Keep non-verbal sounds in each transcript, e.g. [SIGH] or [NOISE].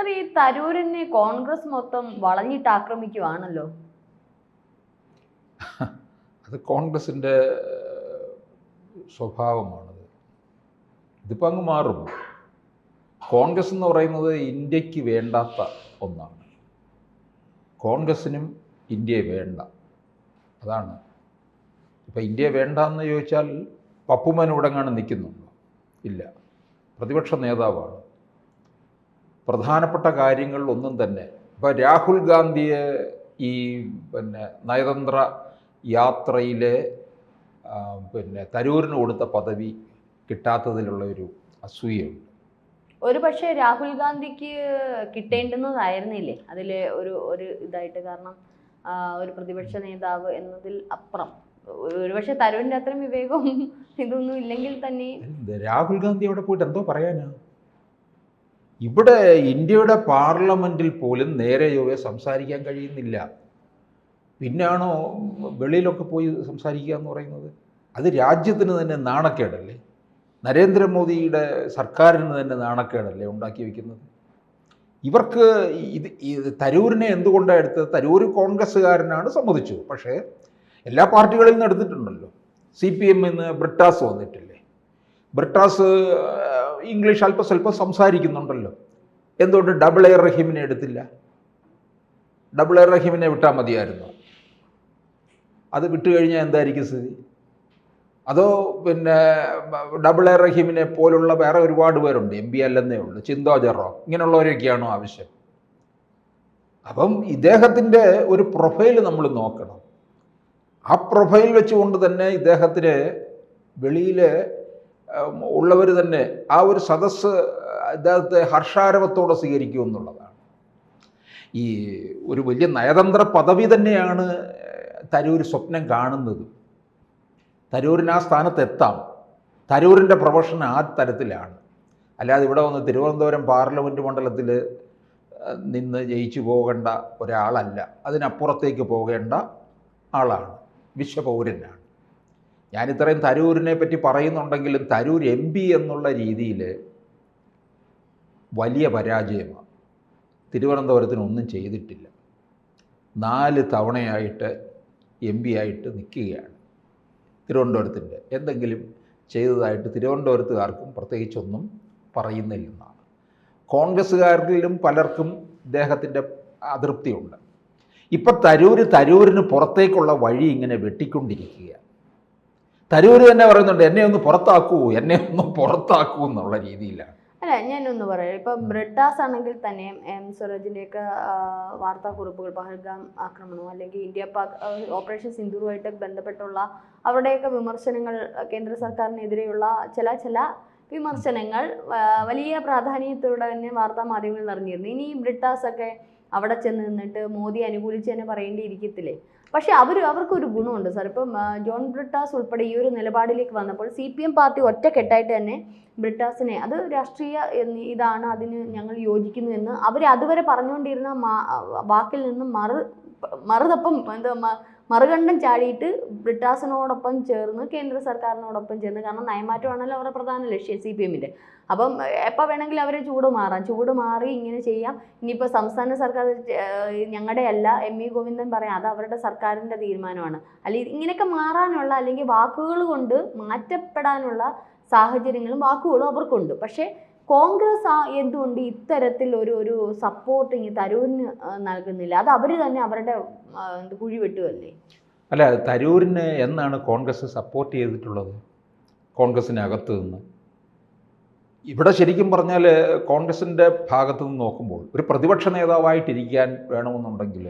Sir ഈ തരൂരിനെ കോൺഗ്രസ് മൊത്തം വളഞ്ഞിട്ട് ആക്രമിക്കുവാണല്ലോ? [LAUGHS] അത് കോൺഗ്രസിന്റെ സ്വഭാവമാണത്. ഇതിപ്പോൾ അങ്ങ് മാറും കോൺഗ്രസ് എന്ന് പറയുന്നത് ഇന്ത്യയ്ക്ക് വേണ്ടാത്ത ഒന്നാണ്. കോൺഗ്രസ്സിനും ഇന്ത്യയെ വേണ്ട. അതാണ്. ഇപ്പം ഇന്ത്യയെ വേണ്ട എന്ന് ചോദിച്ചാൽ പപ്പുമൻ ഇവിടെങ്ങാണ് നിൽക്കുന്നുണ്ടോ? ഇല്ല. പ്രതിപക്ഷ നേതാവാണ്. പ്രധാനപ്പെട്ട കാര്യങ്ങളിലൊന്നും തന്നെ. ഇപ്പോൾ രാഹുൽ ഗാന്ധിയെ ഈ പിന്നെ നയതന്ത്ര യാത്രയിലെ പിന്നെ തരൂരിന് കൊടുത്ത പദവി കിട്ടാത്തതിലുള്ള ഒരു അസൂയുണ്ട് ഒരു പക്ഷേ രാഹുൽ ഗാന്ധിക്ക് കിട്ടേണ്ടുന്നതായിരുന്നില്ലേ? അതിലെ ഒരു ഒരു ഇതായിട്ട് കാരണം ഒരു പ്രതിപക്ഷ നേതാവ് എന്നതിൽ അപ്പുറം. ഒരു പക്ഷേ തരൂരിന്റെ അത്രയും വിവേകവും ഇതൊന്നും ഇല്ലെങ്കിൽ തന്നെ രാഹുൽ ഗാന്ധി അവിടെ പോയിട്ട് എന്തോ പറയാനാ? ഇവിടെ ഇന്ത്യയുടെ പാർലമെന്റിൽ പോലും നേരെ സംസാരിക്കാൻ കഴിയുന്നില്ല. പിന്നാണോ വെളിയിലൊക്കെ പോയി സംസാരിക്കുക എന്ന് പറയുന്നത്? അത് രാജ്യത്തിന് തന്നെ നാണക്കേടല്ലേ? നരേന്ദ്രമോദിയുടെ സർക്കാരിന് തന്നെ നാണക്കേടല്ലേ ഉണ്ടാക്കി വയ്ക്കുന്നത് ഇവർക്ക് ഇത് തരൂരിനെ എന്തുകൊണ്ടാണ് എടുത്തത്? തരൂർ കോൺഗ്രസ്സുകാരനാണ് സമ്മതിച്ചു. പക്ഷേ എല്ലാ പാർട്ടികളിൽ നിന്ന് എടുത്തിട്ടുണ്ടല്ലോ. സി പി എമ്മിൽ നിന്ന് ബ്രിട്ടാസ് വന്നിട്ടില്ലേ? ബ്രിട്ടാസ് ഇംഗ്ലീഷ് അല്പസ്വല്പം സംസാരിക്കുന്നുണ്ടല്ലോ. എന്തുകൊണ്ട് ഡബിൾ എ റഹീമിനെ എടുത്തില്ല? ഡബിൾ എ റഹീമിനെ വിട്ടാൽ മതിയായിരുന്നു. അത് വിട്ടു കഴിഞ്ഞാൽ എന്തായിരിക്കും സ്ഥിതി? അതോ പിന്നെ ഡബിൾ എ റഹീമിനെ പോലുള്ള വേറെ ഒരുപാട് പേരുണ്ട് എം പി അല്ലെന്നേ ഉള്ളൂ ചിന്തോ ജെറോ ഇങ്ങനെയുള്ളവരൊക്കെയാണോ ആവശ്യം. അപ്പം ഇദ്ദേഹത്തിന്റെ ഒരു പ്രൊഫൈൽ നമ്മൾ നോക്കണം. ആ പ്രൊഫൈൽ വെച്ചുകൊണ്ട് തന്നെ ഇദ്ദേഹത്തിന് വെളിയിൽ ഉള്ളവർ തന്നെ ആ ഒരു സദസ്സ് ഇദ്ദേഹത്തെ ഹർഷാരവത്തോടെ സ്വീകരിക്കും എന്നുള്ളതാണ്. ഈ ഒരു വലിയ നയതന്ത്ര പദവി തന്നെയാണ് തരൂർ സ്വപ്നം കാണുന്നത്. തരൂരിന് ആ സ്ഥാനത്തെത്താം തരൂരിന്റെ പ്രൊഫഷൻ ആ തരത്തിലാണ്. അല്ലാതെ ഇവിടെ വന്ന് തിരുവനന്തപുരം പാർലമെന്റ് മണ്ഡലത്തിൽ നിന്ന് ജയിച്ചു പോകേണ്ട ഒരാളല്ല. അതിനപ്പുറത്തേക്ക് പോകേണ്ട ആളാണ് വിശ്വപൗരനാണ്. ഞാൻ ഇത്രയും തരൂരിനെ പറ്റി പറയുന്നുണ്ടെങ്കിലും തരൂർ എം പി എന്നുള്ള രീതിയിൽ വലിയ പരാജയമാണ്. തിരുവനന്തപുരത്തിന് ഒന്നും ചെയ്തിട്ടില്ല. നാല് തവണയായിട്ട് എം പി ആയിട്ട് നിൽക്കുകയാണ് തിരുവനന്തപുരത്തിന്റെ. എന്തെങ്കിലും ചെയ്തതായിട്ട് തിരുവനന്തപുരത്തുകാർക്കും പ്രത്യേകിച്ചൊന്നും പറയുന്നില്ലെന്നാണ്. കോൺഗ്രസ്സുകാരിലും പലർക്കും ഇദ്ദേഹത്തിന്റെ അതൃപ്തിയുണ്ട്. ഇപ്പം തരൂർ തരൂരിന് പുറത്തേക്കുള്ള വഴി ഇങ്ങനെ വെട്ടിക്കൊണ്ടിരിക്കുകയാണ്. തരൂര് തന്നെ പറയുന്നുണ്ട് എന്നെ ഒന്ന് പുറത്താക്കൂ എന്നെ ഒന്ന് പുറത്താക്കൂ എന്നുള്ള രീതിയിലാണ്. അല്ല ഞാനൊന്ന് പറയാം. ഇപ്പൊ ബ്രിട്ടാസ് ആണെങ്കിൽ തന്നെ എം സ്വരാജിന്റെയൊക്കെ വാർത്താ വാർത്താക്കുറിപ്പുകൾ പഹൽഗാം ആക്രമണവും അല്ലെങ്കിൽ ഇന്ത്യ പാക് ഓപ്പറേഷൻ സിന്ധുവുമായിട്ട് ബന്ധപ്പെട്ടുള്ള അവരുടെയൊക്കെ വിമർശനങ്ങൾ കേന്ദ്ര സർക്കാരിനെതിരെയുള്ള ചില ചില വിമർശനങ്ങൾ വലിയ പ്രാധാന്യത്തോടെ തന്നെ വാർത്താ മാധ്യമങ്ങളിൽ നിറഞ്ഞിരുന്നു. ഇനി ബ്രിട്ടാസ് ഒക്കെ അവിടെ ചെന്ന് നിന്നിട്ട് മോദി അനുകൂലിച്ച് തന്നെ പറയേണ്ടിയിരിക്കത്തില്ലേ? പക്ഷെ അവർ അവർക്കൊരു ഗുണമുണ്ട് സാർ. ഇപ്പം ജോൺ ബ്രിട്ടാസ് ഉൾപ്പെടെ ഈ ഒരു നിലപാടിലേക്ക് വന്നപ്പോൾ സി പി എം പാർട്ടി ഒറ്റക്കെട്ടായിട്ട് തന്നെ ബ്രിട്ടാസിനെ അത് രാഷ്ട്രീയ ഇതാണ് അതിന് ഞങ്ങൾ യോജിക്കുന്നു എന്ന് അവർ അതുവരെ പറഞ്ഞുകൊണ്ടിരുന്ന വാക്കിൽ നിന്നും മറു മറുതപ്പം എന്താ മറുകണ്ഠം ചാടിയിട്ട് ബ്രിട്ടാസിനോടൊപ്പം ചേർന്ന് കേന്ദ്ര സർക്കാരിനോടൊപ്പം ചേർന്ന്. കാരണം നയമാറ്റമാണല്ലോ അവരുടെ പ്രധാന ലക്ഷ്യം സി പി എമ്മിന്റെ അപ്പം എപ്പോൾ വേണമെങ്കിലും അവരെ ചൂട് മാറാം. ചൂട് മാറി ഇങ്ങനെ ചെയ്യാം. ഇനിയിപ്പോൾ സംസ്ഥാന സർക്കാർ ഞങ്ങളുടെ അല്ല എം ഇ ഗോവിന്ദൻ പറയാം അത് അവരുടെ സർക്കാരിന്റെ തീരുമാനമാണ്. അല്ലെങ്കിൽ ഇങ്ങനെയൊക്കെ മാറാനുള്ള അല്ലെങ്കിൽ വാക്കുകൾ കൊണ്ട് മാറ്റപ്പെടാനുള്ള സാഹചര്യങ്ങളും വാക്കുകളും അവർക്കുണ്ട്. പക്ഷേ കോൺഗ്രസ് ആ എന്തുകൊണ്ട് ഇത്തരത്തിൽ ഒരു ഒരു സപ്പോർട്ട് ഈ തരൂരിന് നൽകുന്നില്ല? അത് അവർ തന്നെ അവരുടെ ആ, എന്ത് കുഴി വെട്ടുകയല്ലേ? അല്ല തരൂരിന് എന്നാണ് കോൺഗ്രസ് സപ്പോർട്ട് ചെയ്തിട്ടുള്ളത്? കോൺഗ്രസിനകത്ത് നിന്ന്. ഇവിടെ ശരിക്കും പറഞ്ഞാൽ കോൺഗ്രസിന്റെ ഭാഗത്തു നിന്ന് നോക്കുമ്പോൾ ഒരു പ്രതിപക്ഷ നേതാവായിട്ടിരിക്കാൻ വേണമെന്നുണ്ടെങ്കിൽ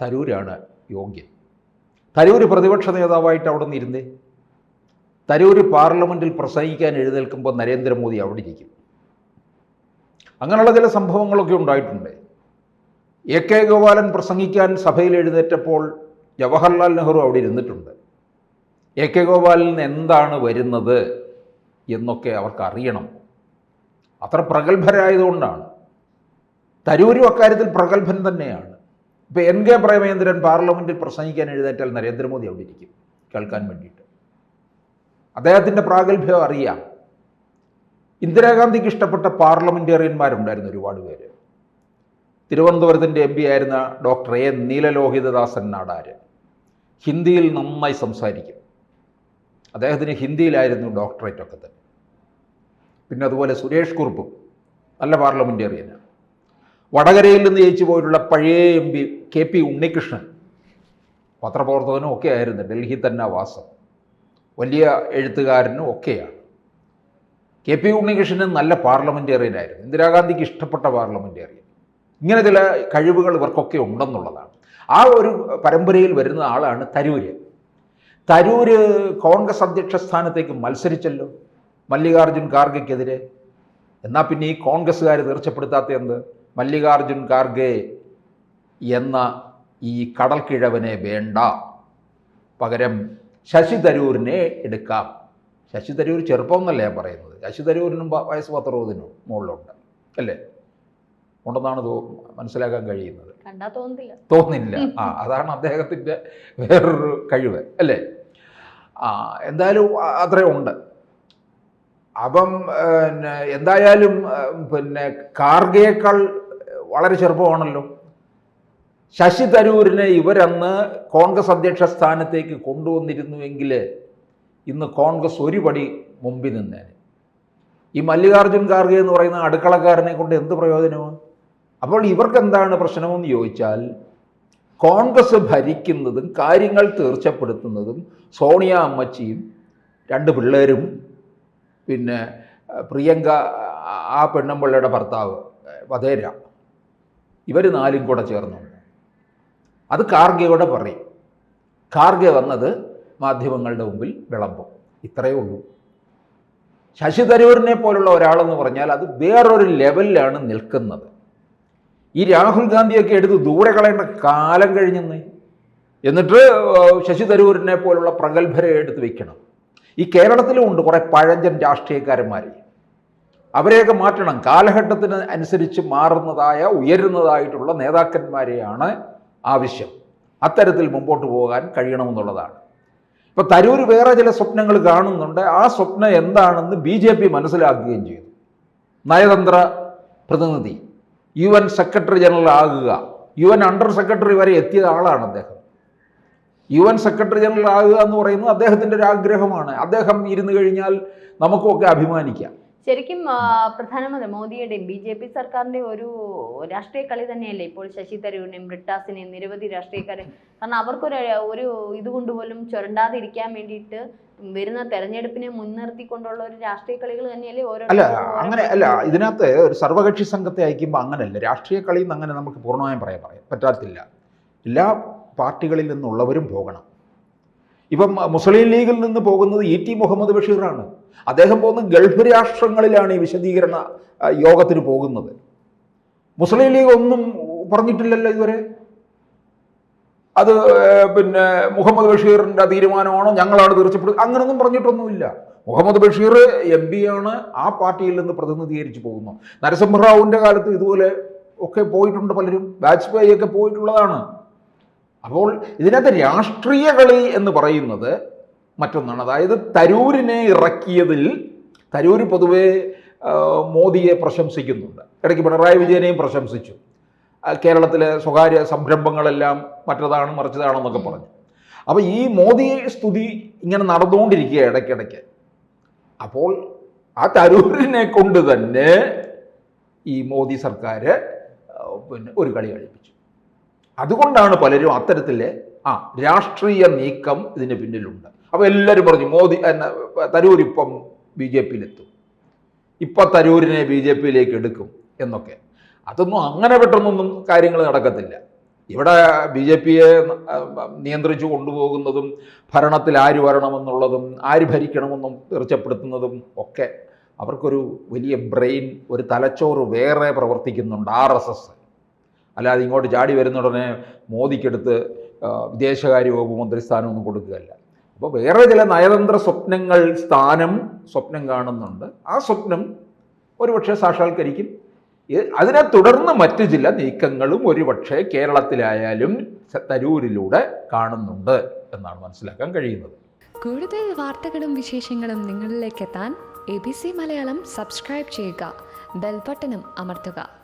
തരൂരാണ് യോഗ്യൻ. തരൂർ പ്രതിപക്ഷ നേതാവായിട്ട് അവിടെ നിന്ന് ഇരുന്നേ. തരൂർ പാർലമെന്റിൽ പ്രസംഗിക്കാൻ എഴുന്നേൽക്കുമ്പോൾ നരേന്ദ്രമോദി അവിടെ ഇരിക്കും അങ്ങനെയുള്ള ചില സംഭവങ്ങളൊക്കെ ഉണ്ടായിട്ടുണ്ട്. എ കെ ഗോപാലൻ പ്രസംഗിക്കാൻ സഭയിൽ എഴുന്നേറ്റപ്പോൾ ജവഹർലാൽ നെഹ്റു അവിടെ ഇരുന്നിട്ടുണ്ട്. എ കെ ഗോപാലിൽ നിന്ന് എന്താണ് വരുന്നത് എന്നൊക്കെ അവർക്ക് അറിയണം അത്ര പ്രഗത്ഭരായതുകൊണ്ടാണ്. തരൂരും അക്കാര്യത്തിൽ പ്രഗത്ഭൻ തന്നെയാണ്. ഇപ്പോൾ എൻ കെ പ്രേമേന്ദ്രൻ പാർലമെന്റിൽ പ്രസംഗിക്കാൻ എഴുന്നേറ്റാൽ നരേന്ദ്രമോദി അവിടെ ഇരിക്കും കേൾക്കാൻ വേണ്ടിയിട്ട്. അദ്ദേഹത്തിന്റെ പ്രാഗൽഭ്യം അറിയാം. ഇന്ദിരാഗാന്ധിക്ക് ഇഷ്ടപ്പെട്ട പാർലമെന്റേറിയന്മാരുണ്ടായിരുന്നു ഒരുപാട് പേര്. തിരുവനന്തപുരത്തിന്റെ എം പി ആയിരുന്ന ഡോക്ടർ എ. നീലലോഹിതദാസൻ നാടാര്. ഹിന്ദിയിൽ നന്നായി സംസാരിക്കും. അദ്ദേഹത്തിന് ഹിന്ദിയിലായിരുന്നു ഡോക്ടറേറ്റ് ഒക്കെ തന്നെ. പിന്നെ അതുപോലെ സുരേഷ് കുറുപ്പും നല്ല പാർലമെന്റേറിയനാണ് വടകരയിൽ നിന്ന് ജയിച്ചു പോയിട്ടുള്ള പഴയ M P K P Unnikrishnan പത്രപ്രവർത്തകനും ഒക്കെ ആയിരുന്നു. ഡൽഹി തന്നെ വാസം. വലിയ എഴുത്തുകാരനും ഒക്കെയാണ്. കെ പി ഉണ്ണികൃഷ്ണൻ നല്ല പാർലമെന്റേറിയനായിരുന്നു ഇന്ദിരാഗാന്ധിക്ക് ഇഷ്ടപ്പെട്ട പാർലമെന്റേറിയൻ ഇങ്ങനെ ചില കഴിവുകൾ ഇവർക്കൊക്കെ ഉണ്ടെന്നുള്ളതാണ്. ആ ഒരു പരമ്പരയിൽ വരുന്ന ആളാണ് തരൂര്. തരൂര് കോൺഗ്രസ് അധ്യക്ഷ സ്ഥാനത്തേക്ക് മത്സരിച്ചല്ലോ മല്ലികാർജുൻ ഖാർഗെക്കെതിരെ. എന്നാൽ പിന്നെ ഈ കോൺഗ്രസ്സുകാർ തീർച്ചപ്പെടുത്താത്ത എന്ത്? മല്ലികാർജുൻ ഖാർഗെ എന്ന ഈ കടൽക്കിഴവനെ വേണ്ട. പകരം ശശി തരൂരിനെ എടുക്കാം. ശശി തരൂർ ചെറുപ്പം എന്നല്ലേ ഞാൻ പറയുന്നത്. ശശി തരൂരിനും വയസ്സ് പത്തറുപതിനും മുകളിലുണ്ട്. അല്ലേ? ഉണ്ടെന്നാണ് തോ മനസ്സിലാക്കാൻ കഴിയുന്നത്. തോന്നില്ല ആ അതാണ് അദ്ദേഹത്തിന്റെ വേറൊരു കഴിവ്. അല്ലേ? ആ എന്തായാലും അത്രയും ഉണ്ട്. അപ്പം പിന്നെ എന്തായാലും പിന്നെ കാർഗയേക്കാൾ വളരെ ചെറുപ്പമാണല്ലോ. ശശി തരൂരിനെ ഇവരന്ന് കോൺഗ്രസ് അധ്യക്ഷ സ്ഥാനത്തേക്ക് കൊണ്ടുവന്നിരുന്നുവെങ്കിൽ ഇന്ന് കോൺഗ്രസ് ഒരു പടി മുമ്പിൽ നിന്നേനെ. ഈ മല്ലികാർജുൻ ഖാർഗെ എന്ന് പറയുന്ന അടുക്കളക്കാരനെ കൊണ്ട് എന്ത് പ്രയോജനമാണ് അപ്പോൾ ഇവർക്ക് എന്താണ് പ്രശ്നമെന്ന് ചോദിച്ചാൽ കോൺഗ്രസ് ഭരിക്കുന്നതും കാര്യങ്ങൾ തീർച്ചപ്പെടുത്തുന്നതും സോണിയ അമ്മച്ചിയും രണ്ട് പിള്ളേരും പിന്നെ പ്രിയങ്ക ആ- പെണ്ണമ്പിള്ളയുടെ ഭർത്താവ് വധേര ഇവർ നാലും കൂടെ ചേർന്നുണ്ട്. അത് കാർഗയോടെ പറയും. കാർഗെ വന്നത് മാധ്യമങ്ങളുടെ മുമ്പിൽ വിളമ്പും. ഇത്രയേ ഉള്ളൂ. ശശി തരൂരിനെ പോലുള്ള ഒരാളെന്ന് പറഞ്ഞാൽ അത് വേറൊരു ലെവലിലാണ് നിൽക്കുന്നത്. ഈ രാഹുൽ ഗാന്ധിയൊക്കെ എടുത്ത് ദൂരെ കളയേണ്ട കാലം കഴിഞ്ഞെന്ന്. എന്നിട്ട് ശശി തരൂരിനെ പോലുള്ള പ്രഗത്ഭരെ എടുത്ത് വെക്കണം. ഈ കേരളത്തിലും ഉണ്ട് കുറേ പഴഞ്ചൻ രാഷ്ട്രീയക്കാരന്മാർ അവരെയൊക്കെ മാറ്റണം. കാലഘട്ടത്തിന് അനുസരിച്ച് മാറുന്നതായ ഉയരുന്നതായിട്ടുള്ള നേതാക്കന്മാരെയാണ് ആവശ്യം. അത്തരത്തിൽ മുമ്പോട്ട് പോകാൻ കഴിയണമെന്നുള്ളതാണ്. ഇപ്പൊ തരൂർ വേറെ ചില സ്വപ്നങ്ങൾ കാണുന്നുണ്ട്. ആ സ്വപ്നം എന്താണെന്ന് ബി ജെ പി മനസ്സിലാക്കുകയും ചെയ്തു. നയതന്ത്ര പ്രതിനിധി യു എൻ സെക്രട്ടറി ജനറൽ ആകുക. യു എൻ അണ്ടർ സെക്രട്ടറി വരെ എത്തിയ ആളാണ് അദ്ദേഹം. യു എൻ സെക്രട്ടറി ജനറൽ ആകുക എന്ന് പറയുന്നത് അദ്ദേഹത്തിന്റെ ഒരു ആഗ്രഹമാണ്. അദ്ദേഹം ഇരുന്ന് കഴിഞ്ഞാൽ നമുക്കൊക്കെ അഭിമാനിക്കാം. ശരിക്കും പ്രധാനമന്ത്രി മോദിയുടെയും ബി ജെ പി സർക്കാരിന്റെ ഒരു രാഷ്ട്രീയ കളി തന്നെയല്ലേ ഇപ്പോൾ ശശി തരൂരിനെയും ബ്രിട്ടാസിനെയും നിരവധി രാഷ്ട്രീയക്കാരെ. കാരണം അവർക്കൊരു ഒരു ഇതുകൊണ്ട് പോലും ചുരണ്ടാതിരിക്കാൻ വേണ്ടിയിട്ട് വരുന്ന തെരഞ്ഞെടുപ്പിനെ മുൻനിർത്തിക്കൊണ്ടുള്ള ഒരു രാഷ്ട്രീയ കളികൾ തന്നെയല്ലേ ഓരോ അല്ല അങ്ങനെ അല്ല ഇതിനകത്ത് ഒരു സർവകക്ഷി സംഘത്തെ അയക്കുമ്പോൾ അങ്ങനെയല്ല രാഷ്ട്രീയ കളിയിൽ നിന്ന് അങ്ങനെ നമുക്ക് പൂർണമായും പറയാൻ പറയാം. പറ്റാത്തില്ല. എല്ലാ പാർട്ടികളിൽ നിന്നുള്ളവരും പോകണം. ഇപ്പം മുസ്ലിം ലീഗിൽ നിന്ന് പോകുന്നത് ഇ ടി മുഹമ്മദ് ബഷീറാണ്. അദ്ദേഹം പോകുന്ന ഗൾഫ് രാഷ്ട്രങ്ങളിലാണ് ഈ വിശദീകരണ യോഗത്തിന് പോകുന്നത്. മുസ്ലിം ലീഗ് ഒന്നും പറഞ്ഞിട്ടില്ലല്ലോ ഇതുവരെ? അത് പിന്നെ മുഹമ്മദ് ബഷീറിന്റെ തീരുമാനമാണോ? ഞങ്ങളാണ് തീർച്ചപ്പെടുത്തുക അങ്ങനൊന്നും പറഞ്ഞിട്ടൊന്നുമില്ല. മുഹമ്മദ് ബഷീർ എം ആണ് ആ പാർട്ടിയിൽ നിന്ന് പ്രതിനിധീകരിച്ച് പോകുന്നു. നരസിംഹറാവുവിന്റെ കാലത്ത് ഇതുപോലെ ഒക്കെ പോയിട്ടുണ്ട് പലരും. വാജ്പേയി ഒക്കെ പോയിട്ടുള്ളതാണ്. അപ്പോൾ ഇതിനകത്ത് രാഷ്ട്രീയ കളി എന്ന് പറയുന്നത് മറ്റൊന്നാണ്. അതായത് തരൂരിനെ ഇറക്കിയതിൽ തരൂർ പൊതുവെ മോദിയെ പ്രശംസിക്കുന്നുണ്ട്. ഇടയ്ക്ക് പിണറായി വിജയനെയും പ്രശംസിച്ചു. കേരളത്തിലെ സ്വകാര്യ സംരംഭങ്ങളെല്ലാം മറ്റതാണ് മറിച്ചതാണെന്നൊക്കെ പറഞ്ഞു. അപ്പോൾ ഈ മോദി സ്തുതി ഇങ്ങനെ നടന്നുകൊണ്ടിരിക്കുക ഇടയ്ക്കിടയ്ക്ക്. അപ്പോൾ ആ തരൂരിനെ കൊണ്ട് തന്നെ ഈ മോദി സർക്കാർ പിന്നെ ഒരു കളി കളിപ്പിച്ചു. അതുകൊണ്ടാണ് പലരും അത്തരത്തിൽ ആ രാഷ്ട്രീയ നീക്കം ഇതിന് പിന്നിലുണ്ട്. അപ്പോൾ എല്ലാവരും പറഞ്ഞു മോദി തരൂർ ഇപ്പം ബി ജെ പിയിലെത്തും. ഇപ്പം തരൂരിനെ ബി ജെ പിയിലേക്ക് എടുക്കും എന്നൊക്കെ. അതൊന്നും അങ്ങനെ പെട്ടെന്നൊന്നും കാര്യങ്ങൾ നടക്കത്തില്ല. ഇവിടെ ബി ജെ പിയെ നിയന്ത്രിച്ചു കൊണ്ടുപോകുന്നതും ഭരണത്തിൽ ആര് വരണമെന്നുള്ളതും ആര് ഭരിക്കണമെന്നും തീർച്ചപ്പെടുത്തുന്നതും ഒക്കെ അവർക്കൊരു വലിയ ബ്രെയിൻ ഒരു തലച്ചോറ് വേറെ പ്രവർത്തിക്കുന്നുണ്ട് ആർ എസ് എസ്. അല്ലാതെ ഇങ്ങോട്ട് ചാടി വരുന്ന ഉടനെ മോദിക്കെടുത്ത് വിദേശകാര്യ വകുപ്പ് മന്ത്രിസ്ഥാനമൊന്നും കൊടുക്കുകയല്ല. അപ്പോൾ വേറെ ചില നയതന്ത്ര സ്വപ്നങ്ങൾ സ്ഥാനം സ്വപ്നം കാണുന്നുണ്ട്. ആ സ്വപ്നം ഒരുപക്ഷെ സാക്ഷാത്കരിക്കും. അതിനെ തുടർന്ന് മറ്റു ചില നീക്കങ്ങളും ഒരുപക്ഷെ കേരളത്തിലായാലും തരൂരിലൂടെ കാണുന്നുണ്ട് എന്നാണ് മനസ്സിലാക്കാൻ കഴിയുന്നത്. കൂടുതൽ വാർത്തകളും വിശേഷങ്ങളും നിങ്ങളിലേക്ക് എത്താൻ A B C Malayalam subscribe ചെയ്യുക. ബെൽബട്ടനും അമർത്തുക.